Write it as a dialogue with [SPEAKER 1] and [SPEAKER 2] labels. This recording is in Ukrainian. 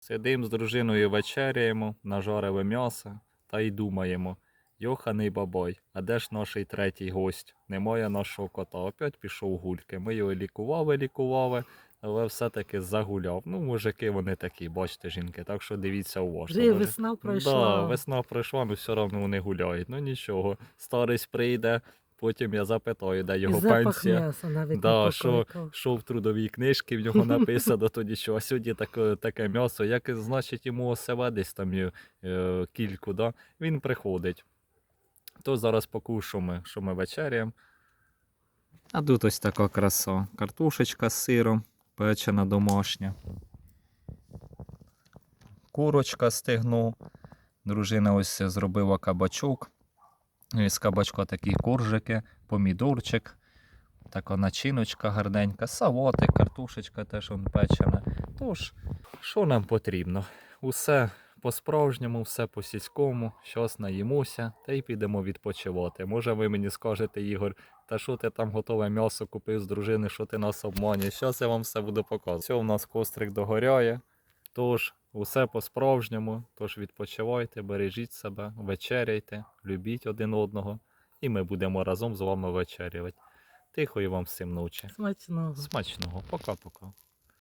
[SPEAKER 1] Сидим з дружиною вечеряємо, нажариве м'ясо та й думаємо. Йоханий бабай, а де ж наш третій гость? Немає нашого кота. Опять пішов гульки. Ми його лікували, лікували, але все-таки загуляв. Ну, мужики вони такі, бачите, жінки, так що дивіться уважно.
[SPEAKER 2] Вже весна
[SPEAKER 1] Да,
[SPEAKER 2] пройшла.
[SPEAKER 1] весна пройшла, але все одно вони гуляють. Ну нічого. Старість прийде, потім я запитаю, де
[SPEAKER 2] І
[SPEAKER 1] його
[SPEAKER 2] запах
[SPEAKER 1] пенсія.
[SPEAKER 2] м'яса навіть
[SPEAKER 1] Да, що-
[SPEAKER 2] покликав.
[SPEAKER 1] Що в трудовій книжці в нього написано, то нічого. А сьогодні таке, таке м'ясо, як значить йому осеве десь там є, е, кільку, да? він приходить. То зараз покажу, що ми, вечеряємо. А тут ось така краса. Картошечка з сиром, печена домашня. Курочка стегну. Дружина ось зробила кабачок. І З кабачка такі коржики, помідорчик. Така начиночка гарненька, салатик, картошечка теж он печена. Тож, що нам потрібно? Усе по-справжньому, все по-сільському, щось наїмося та й підемо відпочивати. Може, ви мені скажете, Ігор, та що ти там готове м'ясо купив з дружини, що ти нас обманюєш? Щас я вам все буду показувати. Все, у нас кострик догоряє. Тож, усе по-справжньому. Тож відпочивайте, бережіть себе, вечеряйте, любіть один одного, і ми будемо разом з вами вечерювати. Тихої вам всім ночі.
[SPEAKER 2] Смачного.
[SPEAKER 1] Смачного. Пока-пока.